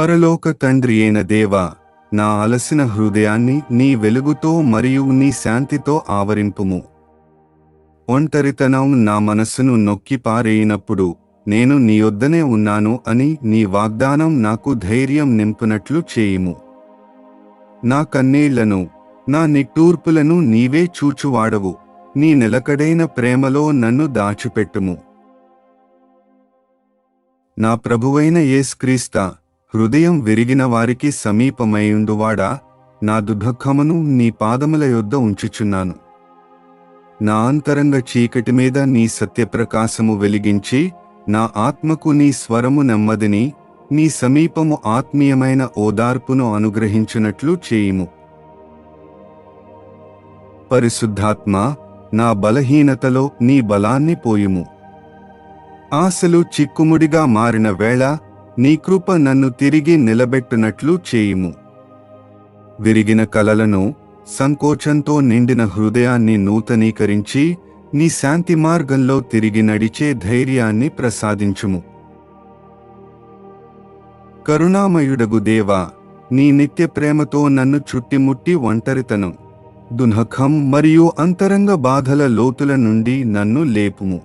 పరలోక తండ్రి అయిన దేవా నా అలసిన హృదయాన్ని నీ వెలుగుతో మరియు నీ శాంతితో ఆవరింపుము. ఒంటరితనం నా మనస్సును నొక్కి పారేయినప్పుడు నేను నీ యొద్దనే ఉన్నాను అని నీ వాగ్దానం నాకు ధైర్యం నింపునట్లు చేయుము. నా కన్నీళ్ళను నా నిట్టూర్పులను నీవే చూచువాడవు నీ నిలకడైన ప్రేమలో నన్ను దాచిపెట్టుము. నా ప్రభువైన యేస్క్రీస్త హృదయం విరిగిన వారికి సమీపమైయుండువాడా? నా దుఃఖమును నీ పాదముల యొద్ద ఉంచుచున్నాను. నా అంతరంగ చీకటి మీద నీ సత్యప్రకాశము వెలిగించి నా ఆత్మకు నీ స్వరము నెమ్మదిని నీ సమీపము ఆత్మీయమైన ఓదార్పును అనుగ్రహించునట్లు చేయుము. పరిశుద్ధాత్మ నా బలహీనతలో నీ బలాన్ని పోయుము. ఆశలు చిక్కుముడిగా మారిన వేళ నీ కృప నన్ను తిరిగి నిలబెట్టునట్లు చేయుము. విరిగిన కలలను సంకోచంతో నిండిన హృదయాన్ని నూతనీకరించి నీ శాంతి మార్గంలో తిరిగి నడిచే ధైర్యాన్ని ప్రసాదించుము. కరుణామయుడగు దేవా నీ నిత్య ప్రేమతో నన్ను చుట్టిముట్టి ఒంటరితనం దునఖం మరియు అంతరంగ బాధల లోతుల నుండి నన్ను లేపుము.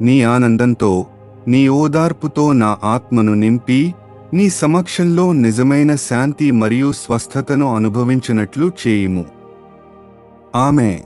నీ ఆనందంతో నీ ఓదార్పుతో నా ఆత్మను నింపి నీ సమక్షంలో నిజమైన శాంతి మరియు స్వస్థతను అనుభవించినట్లు చేయుము. ఆమె